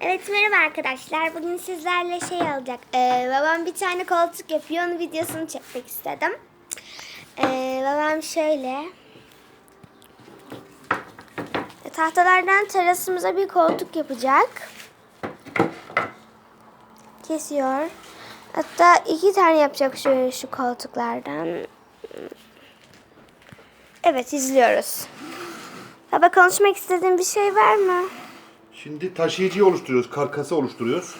Evet merhaba arkadaşlar. Bugün sizlerle şey olacak. Ee, babam bir tane koltuk yapıyor. Onun videosunu çekmek istedim. Ee, babam şöyle. Tahtalardan terasımıza bir koltuk yapacak. Kesiyor. Hatta iki tane yapacak şöyle şu koltuklardan. Evet izliyoruz. Baba konuşmak istediğin bir şey var mı? Şimdi taşıyıcıyı oluşturuyoruz, karkası oluşturuyoruz.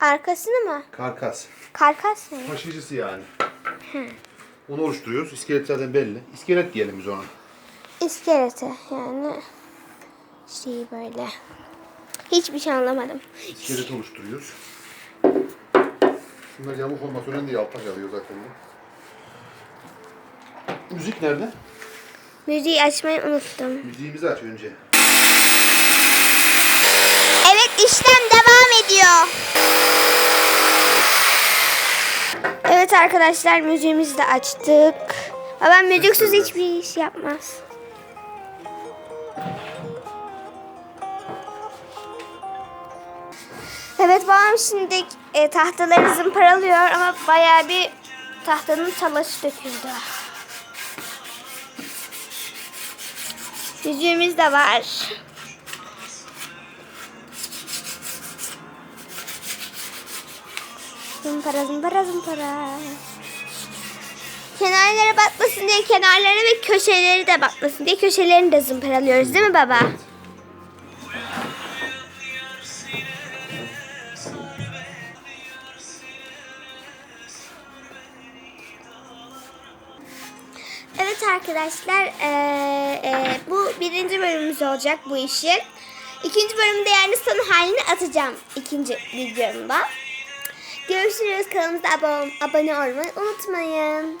Arkasını mı? Karkas. Karkas ne? Taşıyıcısı yani. Onu oluşturuyoruz. İskelet zaten belli. İskelet diyelim biz ona. İskeleti yani şey böyle. Hiçbir şey anlamadım. İskelet oluşturuyoruz. Şunlar yamuk olması önemli değil. Altta kalıyor zaten. Müzik nerede? Müziği açmayı unuttum. Müziğimizi aç önce. İşlem devam ediyor. Evet arkadaşlar müziğimizi de açtık. Babam müziksiz hiçbir iş yapmaz. Evet babam şimdi e, tahtaları zımparalıyor ama bayağı bir tahtanın talaşı döküldü. Yüzüğümüz de var. Zımpara zımpara zımpara. Kenarlara batmasın diye kenarlara ve köşeleri de batmasın diye köşelerini de zımparalıyoruz değil mi baba? Evet arkadaşlar eee, eee, bu birinci bölümümüz olacak bu işin. İkinci bölümde yani son halini atacağım ikinci videomda. Görüşürüz. Kanalımıza abone, olmayı unutmayın.